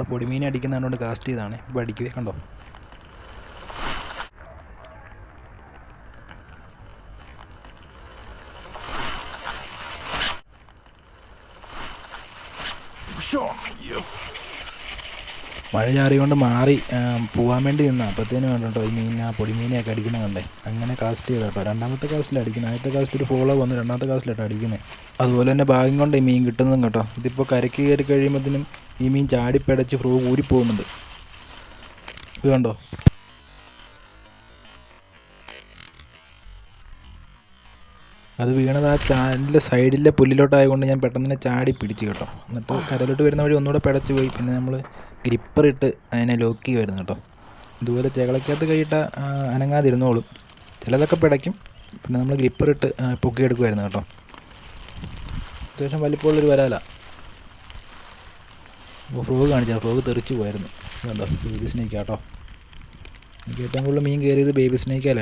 ഇവിടെ പൊടിമീൻ അടിക്കുന്നതുകൊണ്ട് കാസ്റ്റ് ചെയ്താണ് ഇപ്പോൾ അടിക്കുവേ കണ്ടോ? മഴ ചാറിക്കൊണ്ട് മാറി പോകാൻ വേണ്ടി നിന്ന. അപ്പത്തേനും കണ്ടോ ഈ മീൻ ആ പൊടിമീനെയൊക്കെ അടിക്കുന്ന കണ്ടേ? അങ്ങനെ കാസ്റ്റ് ചെയ്ത കേട്ടോ രണ്ടാമത്തെ കാസ്റ്റിൽ അടിക്കുന്നത് ആദ്യത്തെ കാസ്റ്റ് ഒരു ഫോളോ വന്ന്. രണ്ടാമത്തെ കാസ്റ്റിലാട്ടോ അടിക്കുന്നത് അതുപോലെ തന്നെ ഭാഗ്യം കൊണ്ട് ഈ മീൻ കിട്ടുന്നതും കേട്ടോ. ഇതിപ്പോൾ കരക്ക് കയറി കഴിയുമ്പോഴത്തേനും ഈ മീൻ ചാടിപ്പടച്ച് ഫ്രൂ ഊരിപ്പോകുന്നുണ്ട് ഇത് കണ്ടോ? അത് വീണത് ആ ചാലിന്റെ സൈഡിലെ പുല്ലിലോട്ടായതുകൊണ്ട് ഞാൻ പെട്ടെന്ന് തന്നെ ചാടി പിടിച്ച് കേട്ടോ. എന്നിട്ട് കരയിലോട്ട് വരുന്ന വഴി ഒന്നുകൂടെ പിടച്ച് പോയി. പിന്നെ നമ്മൾ ഗ്രിപ്പർ ഇട്ട് അതിനെ ലോക്ക് ചെയ്യുമായിരുന്നു കേട്ടോ. ഇതുപോലെ ചെകളക്കകത്ത് കൈയിട്ട അനങ്ങാതിരുന്നോളും. ചിലതൊക്കെ പിടയ്ക്കും. പിന്നെ നമ്മൾ ഗ്രിപ്പർ ഇട്ട് പൊക്കിയെടുക്കുമായിരുന്നു കേട്ടോ. അത്യാവശ്യം വലിപ്പമുള്ളൊരു വരാല. അപ്പോൾ ഫ്രോഗ് കാണിച്ചാൽ ഫ്രോഗ് തെറിച്ച് പോയായിരുന്നു. കണ്ടോ ബേബി സ്നേക്ക് കേട്ടോ എനിക്ക് ഏറ്റവും കൂടുതൽ മീൻ കയറിയത് ബേബി സ്നേക്കല്ല